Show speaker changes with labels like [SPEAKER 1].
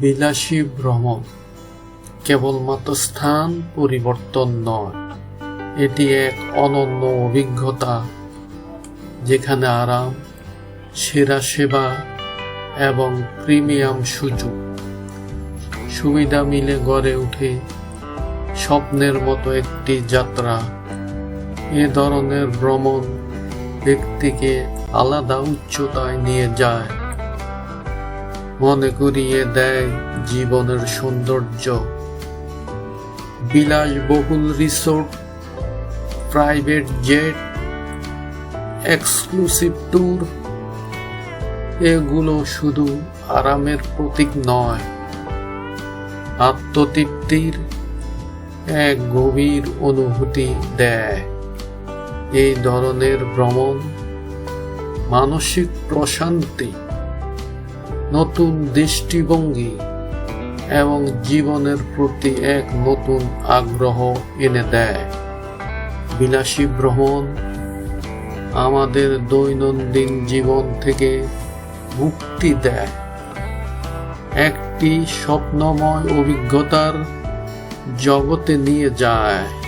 [SPEAKER 1] বিলাসী ভ্রমণ কেবলমাত্র স্থান পরিবর্তন নয়। এটি এক অনন্য অভিজ্ঞতা, যেখানে আরাম, সেরা সেবা এবং প্রিমিয়াম সুযোগ। সুবিধা মিলে গড়ে ওঠে স্বপ্নের মতো একটি যাত্রা। এ ধরনের ভ্রমণ ব্যক্তিকে আলাদা উচ্চতায় নিয়ে যায়। মনে করিয়ে দেয় জীবনের সৌন্দর্য। বিলাসবহুল resort private jet exclusive tour এগুলো শুধু আরামের প্রতীক নয়, আত্মতৃপ্তির এক গভীর অনুভূতি দেয়। এই ধরনের ভ্রমণ মানসিক প্রশান্তি নতুন দৃষ্টিভঙ্গি এবং জীবনের প্রতি এক নতুন আগ্রহ এনে দেয়। বিলাসী ভ্রমণ আমাদের দৈনন্দিন জীবন থেকে মুক্তি দেয়। একটি স্বপ্নময় অভিজ্ঞতার জগতে নিয়ে যায়।